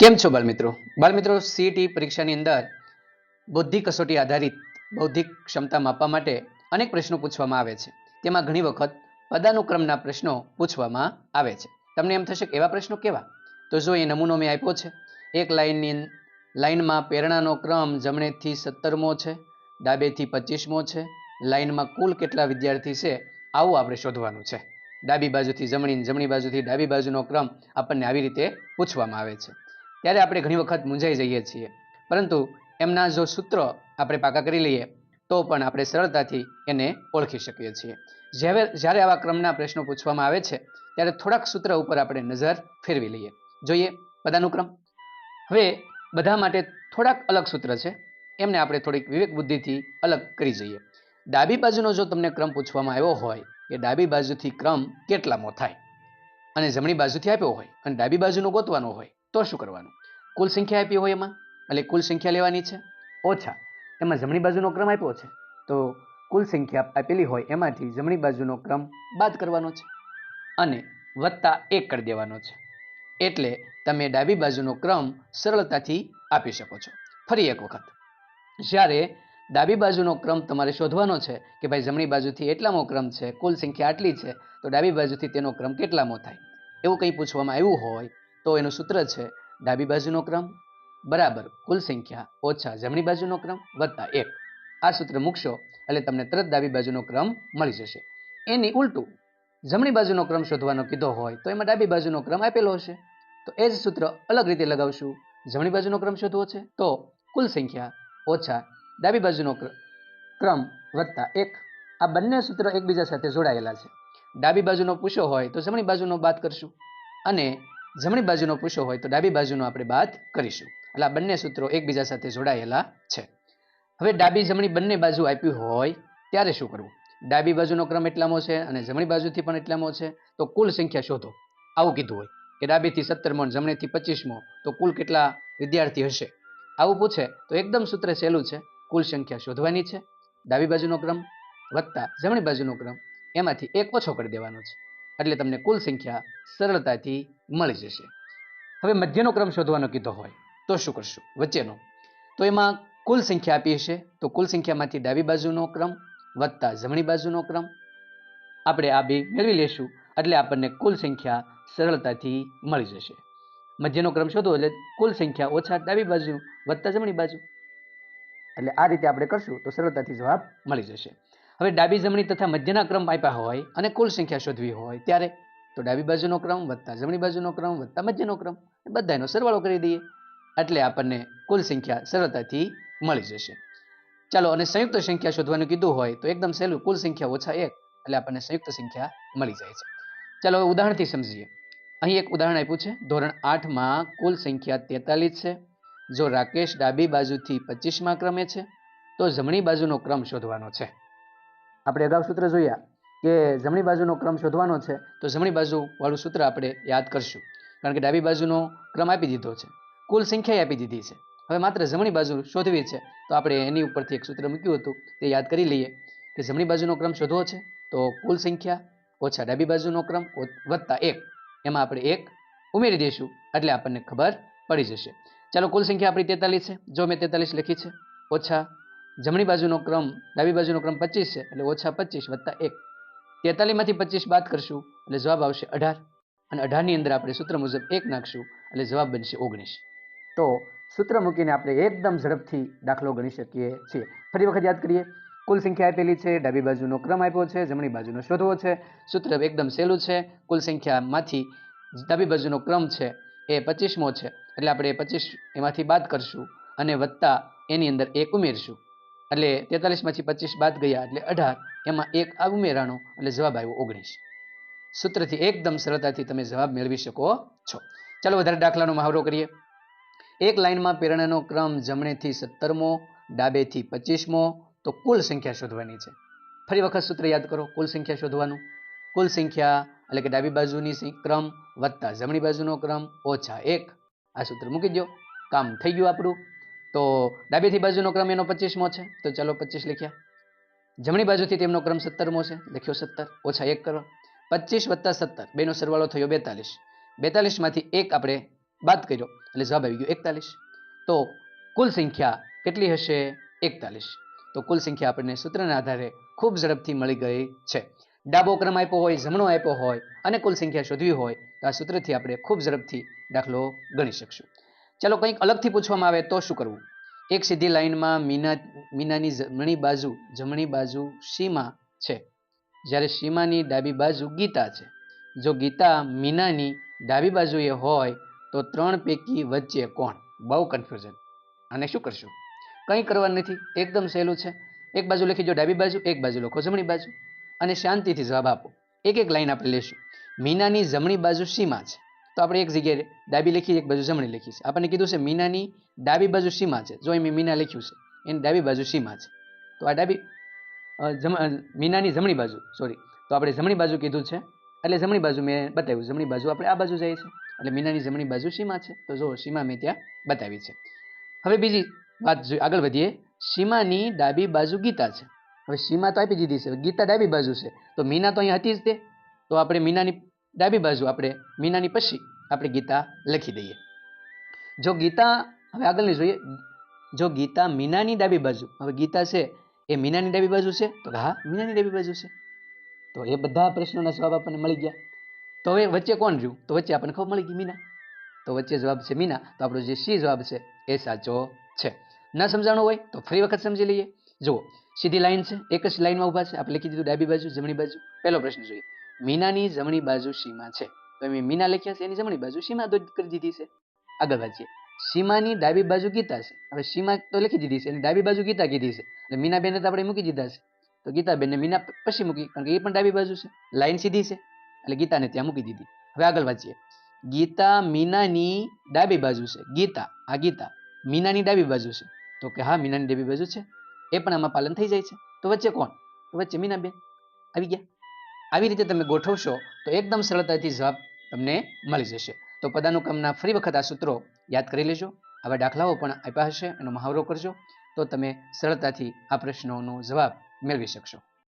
કેમ છો બાળમિત્રો બાળમિત્રો સીટી પરીક્ષાની અંદર બૌદ્ધિક કસોટી આધારિત બૌદ્ધિક ક્ષમતા માપવા માટે અનેક પ્રશ્નો પૂછવામાં આવે છે. તેમાં ઘણી વખત પદાનુક્રમના પ્રશ્નો પૂછવામાં આવે છે. તમને એમ થશે કે એવા પ્રશ્નો કેવા? તો જો એ નમૂનો મેં આપ્યો છે, એક લાઇનની લાઇનમાં પ્રેરણાનો ક્રમ જમણેથી સત્તરમો છે, ડાબેથી પચીસમો છે લાઇનમાં કુલ કેટલા વિદ્યાર્થી છે, આવું આપણે શોધવાનું છે. ડાબી બાજુથી જમણી જમણી બાજુથી ડાબી બાજુનો ક્રમ આપણને આવી રીતે પૂછવામાં આવે છે. ત્યારે આપણે ઘણી વખત મૂંઝાઈ જઈએ છીએ. પરંતુ એમના જો સૂત્રો આપણે પાકા કરી લઈએ, તો પણ આપણે સરળતાથી એને ઓળખી શકીએ છીએ. જ્યારે જ્યારે આવા ક્રમના પ્રશ્નો પૂછવામાં આવે છે, ત્યારે થોડાક સૂત્ર ઉપર આપણે નજર ફેરવી લઈએ. જોઈએ પદાનુક્રમ હવે બધા માટે થોડાક અલગ સૂત્ર છે. એમને આપણે થોડીક વિવેક બુદ્ધિથી અલગ કરી જઈએ. ડાબી બાજુનો જો તમને ક્રમ પૂછવામાં આવ્યો હોય, કે ડાબી બાજુથી ક્રમ કેટલામો થાય? અને જમણી બાજુથી આપ્યો હોય, અને ડાબી બાજુનો ગોતવાનો હોય તો શું કરવાનું? કુલ સંખ્યા આપી હોય એમાં? એટલે કુલ સંખ્યા લેવાની છે? ઓછા. એમાં જમણી બાજુનો ક્રમ આપ્યો છે. તો કુલ સંખ્યા આપેલી હોય એમાંથી જમણી બાજુનો ક્રમ બાદ કરવાનો છે અને વત્તા એક કરી દેવાનો છે. એટલે તમે ડાબી બાજુનો ક્રમ સરળતાથી આપી શકો છો. ફરી એક વખત. જ્યારે ડાબી બાજુનો ક્રમ તમારે શોધવાનો છે કે ભાઈ જમણી બાજુથી એટલામો ક્રમ છે, કુલ સંખ્યા આટલી છે, તો ડાબી બાજુથી તેનો ક્રમ કેટલામો થાય? એવું કંઈ પૂછવામાં આવ્યું હોય તો એનું સૂત્ર છે ડાબી બાજુનો ક્રમ બરાબર કુલ સંખ્યા ઓછા જમણી બાજુનો ક્રમ વત્તા એક. આ સૂત્ર મૂકશો એટલે તમને તરત ડાબી બાજુનો ક્રમ મળી જશે. એની ઉલટું જમણી બાજુનો ક્રમ શોધવાનો કીધો હોય તો એમાં ડાબી બાજુનો ક્રમ આપેલો હશે. તો એ જ સૂત્ર અલગ રીતે લગાવશું. જમણી બાજુનો ક્રમ શોધવો છે તો કુલ સંખ્યા ઓછા ડાબી બાજુનો ક્ર- ક્રમ વત્તા એક. આ બંને સૂત્ર એકબીજા સાથે જોડાયેલા છે. ડાબી બાજુનો પૂછ્યો હોય તો જમણી બાજુનો બાદ કરશું. અને જમણી બાજુનો પૂછો હોય તો ડાબી બાજુનો આપણે બાદ કરીશું. એટલે આ બંને સૂત્રો એકબીજા સાથે જોડાયેલા છે. હવે ડાબી જમણી બંને બાજુ આપ્યું હોય ત્યારે શું કરવું? ડાબી બાજુનો ક્રમ એટલામો છે અને જમણી બાજુથી પણ એટલામો છે. તો કુલ સંખ્યા શોધો. આવું કીધું હોય કે ડાબીથી સત્તરમો અને જમણેથી પચીસમો, તો કુલ કેટલા વિદ્યાર્થી હશે? આવું પૂછે તો એકદમ સૂત્ર સહેલું છે. કુલ સંખ્યા શોધવાની છે. ડાબી બાજુનો ક્રમ વત્તા જમણી બાજુનો ક્રમ. એમાંથી એક ઓછો કરી દેવાનો છે. એટલે તમને કુલ સંખ્યા સરળતાથી મળી જશે. હવે મધ્યનો ક્રમ શોધવાનો કીધો હોય, તો શું કરશું? વચ્ચેનો. તો એમાં કુલ સંખ્યા આપી હશે, તો કુલ સંખ્યામાંથી ડાબી બાજુનો ક્રમ વત્તા જમણી બાજુનો ક્રમ. આપણે આ બે મેળવી લેશું એટલે આપણને કુલ સંખ્યા સરળતાથી મળી જશે. મધ્યનો ક્રમ શોધો એટલે કુલ સંખ્યા ઓછા ડાબી બાજુ વત્તા જમણી બાજુ. એટલે આ રીતે આપણે કરશું, તો સરળતાથી જવાબ મળી જશે. હવે ડાબી જમણી તથા મધ્યના ક્રમ આપ્યા હોય અને કુલ સંખ્યા શોધવી હોય ત્યારે તો ડાબી બાજુનો ક્રમ વત્તા જમણી બાજુનો ક્રમ વત્તા મધ્યનો ક્રમ બધાનો સરવાળો કરી દઈએ. એટલે આપણને કુલ સંખ્યા સરળતાથી મળી જશે. ચાલો અને સંયુક્ત સંખ્યા શોધવાનું કીધું હોય તો એકદમ સહેલું કુલ સંખ્યા ઓછા એક એટલે આપણને સંયુક્ત સંખ્યા મળી જાય છે. ચાલો હવે ઉદાહરણથી સમજીએ. અહીં એક ઉદાહરણ આપ્યું છે. ધોરણ આઠમાં કુલ સંખ્યા તેતાલીસ છે. જો રાકેશ ડાબી બાજુથી પચીસમાં ક્રમે છે, તો જમણી બાજુનો ક્રમ શોધવાનો છે. આપણે અગાઉ સૂત્ર જોયા કે જમણી બાજુનો ક્રમ શોધવાનો છે, તો જમણી બાજુ વાળું સૂત્ર આપણે યાદ કરશું. કારણ કે ડાબી બાજુનો ક્રમ આપી દીધો છે. કુલ સંખ્યા આપી દીધી છે. હવે માત્ર જમણી બાજુ શોધવી છે, તો આપણે એની ઉપરથી એક સૂત્ર મૂક્યું હતું, તે યાદ કરી લઈએ કે જમણી બાજુનો ક્રમ શોધવો છે, તો કુલ સંખ્યા ઓછા ડાબી બાજુનો ક્રમ વધતા એક. એમાં આપણે એક ઉમેરી દઈશું, એટલે આપણને ખબર પડી જશે. ચાલો કુલ સંખ્યા આપણી તેતાલીસ છે. જો મેં તેતાલીસ લખી છે, ઓછા જમણી બાજુનો ક્રમ, ડાબી બાજુનો ક્રમ પચીસ છે, એટલે ઓછા પચીસ વત્તા એક. તેતાલીસમાંથી પચીસ બાદ કરશું, એટલે જવાબ આવશે અઢાર. અને અઢારની અંદર આપણે સૂત્ર મુજબ એક નાખશું, એટલે જવાબ બનશે ઓગણીસ. તો સૂત્ર મૂકીને આપણે એકદમ ઝડપથી દાખલો ગણી શકીએ છીએ. ફરી વખત યાદ કરીએ, કુલ સંખ્યા આપેલી છે, ડાબી બાજુનો ક્રમ આપ્યો છે, જમણી બાજુનો શોધવો છે. સૂત્ર એકદમ સહેલું છે, કુલ સંખ્યામાંથી ડાબી બાજુનો ક્રમ છે, એ પચીસમો છે, એટલે આપણે પચીસ એમાંથી બાદ કરશું, અને વત્તા એની અંદર એક ઉમેરશું. એટલે તેતાલીસમાંથી પચીસ બાદ ગયા એટલે અઢાર. એમાં એક આ ઉમેરાણો એટલે જવાબ આવ્યો ઓગણીસ. સૂત્રથી એકદમ સરળતાથી તમે જવાબ મેળવી શકો છો. ચાલો વધારે દાખલાનો મહાવરો કરીએ. એક લાઇનમાં પ્રેરણાનો ક્રમ જમણેથી સત્તરમો, ડાબેથી પચીસમો, તો કુલ સંખ્યા શોધવાની છે. ફરી વખત સૂત્ર યાદ કરો, કુલ સંખ્યા શોધવાનું. કુલ સંખ્યા એટલે કે ડાબી બાજુની ક્રમ વત્તા જમણી બાજુનો ક્રમ ઓછા એક. આ સૂત્ર મૂકી દો કામ થઈ ગયું આપણું. તો ડાબીથી બાજુનો ક્રમ એનો પચીસમો છે. તો ચાલો પચીસ લખ્યા. જમણી બાજુથી તેમનો ક્રમ સત્તરમો છે. લખ્યો સત્તર. ઓછા એક કરો. પચીસ વત્તા સત્તર. બેનો સરવાળો થયો બેતાલીસ. બેતાલીસમાંથી એક આપણે બાદ કર્યો. એટલે જવાબ આવી ગયો એકતાલીસ. તો કુલ સંખ્યા કેટલી હશે? એકતાલીસ. તો કુલ સંખ્યા આપણને સૂત્રના આધારે ખૂબ ઝડપથી મળી ગઈ છે. ડાબો ક્રમ આપ્યો હોય, જમણો આપ્યો હોય અને કુલ સંખ્યા શોધવી હોય, તો આ સૂત્રથી આપણે ખૂબ ઝડપથી દાખલો ગણી શકશું. ચાલો કંઈક અલગથી પૂછવામાં આવે તો શું કરવું? એક સીધી લાઈનમાં મીના, મીનાની જમણી બાજુ જમણી બાજુ સીમા છે. જ્યારે સીમાની ડાબી બાજુ ગીતા છે. જો ગીતા મીનાની ડાબી બાજુએ હોય, તો ત્રણ પૈકી વચ્ચે કોણ? બહુ કન્ફ્યુઝન અને શું કરશું? કંઈ કરવાનું નથી. એકદમ સહેલું છે. એક બાજુ લખી દો ડાબી બાજુ, એક બાજુ લખો જમણી બાજુ. અને શાંતિથી જવાબ આપો. એક એક લાઈન આપણે લેશું. મીનાની જમણી બાજુ સીમા છે. તો આપણે એક જગ્યાએ ડાબી લખી એક બાજુ જમણી લખી છે. આપણને કીધું છે મીનાની ડાબી બાજુ સીમા છે. જો મેં મીના લખ્યું છે, એની ડાબી બાજુ સીમા છે. તો આ ડાબી મીનાની જમણી બાજુ સોરી તો આપણે જમણી બાજુ કીધું છે, એટલે જમણી બાજુ મેં બતાવ્યું. જમણી બાજુ આપણે આ બાજુ જાય છે એટલે મીનાની જમણી બાજુ સીમા છે. તો જો સીમા મેં ત્યાં બતાવી છે. હવે બીજી વાત આગળ વધીએ, સીમાની ડાબી બાજુ ગીતા છે. હવે સીમા તો આપી દીધી છે. ગીતા ડાબી બાજુ છે. તો મીના તો અહીંયા હતી જ તે. તો આપણે મીનાની ડાબી બાજુ આપણે મીનાની પછી આપણે ગીતા લખી દઈએ. જો ગીતા, હવે આગળની જોઈએ. જો ગીતા મીનાની ડાબી બાજુ, હવે ગીતા છે એ મીનાની ડાબી બાજુ છે? તો હા, મીનાની ડાબી બાજુ છે. તો એ બધા પ્રશ્નોના જવાબ આપણને મળી ગયા. તો હવે વચ્ચે કોણ રહ્યું? તો વચ્ચે આપણને ખબર મળી ગઈ મીના. તો વચ્ચે જવાબ છે મીના. તો આપણો જે સી જવાબ છે એ સાચો છે. ન સમજાણું હોય તો ફરી વખત સમજી લઈએ. જુઓ, સીધી લાઈન છે, એક જ લાઈનમાં ઊભા છે. આપણે લખી દીધું ડાબી બાજુ, જમણી બાજુ. પહેલો પ્રશ્ન જોઈએ. મીનાની જમણી બાજુ સીમા છે. તો મેં મીના લખ્યા છે, એની જમણી બાજુ સીમા તો કરી દીધી છે. આગળ વાંચીએ. સીમાની ડાબી બાજુ ગીતા છે. હવે સીમા તો લખી દીધી છે, એની ડાબી બાજુ ગીતા કીધી છે. એટલે મીનાબેનને તો આપણે મૂકી દીધા છે. તો ગીતાબેનને મીના પછી મૂકી, કારણ કે એ પણ ડાબી બાજુ છે. લાઈન સીધી છે. એટલે ગીતાને ત્યાં મૂકી દીધી. હવે આગળ વાંચીએ. ગીતા મીનાની ડાબી બાજુ છે. ગીતા આ ગીતા, મીનાની ડાબી બાજુ છે. તો કે હા, મીનાની ડાબી બાજુ છે. એ પણ આમાં પાલન થઈ જાય છે. તો વચ્ચે કોણ? તો વચ્ચે મીનાબેન. આવી ગયા. આવી રીતે તમે ગોઠવશો તો એકદમ સરળતાથી જવાબ તમને મળી જશે. તો પદાનુક્રમના ફરી વખત આ સૂત્રો યાદ કરી લેજો. આવા દાખલાઓ પણ આપ્યા હશે, એનો મહાવરો કરજો. તો તમે સરળતાથી આ પ્રશ્નોનો જવાબ મેળવી શકશો.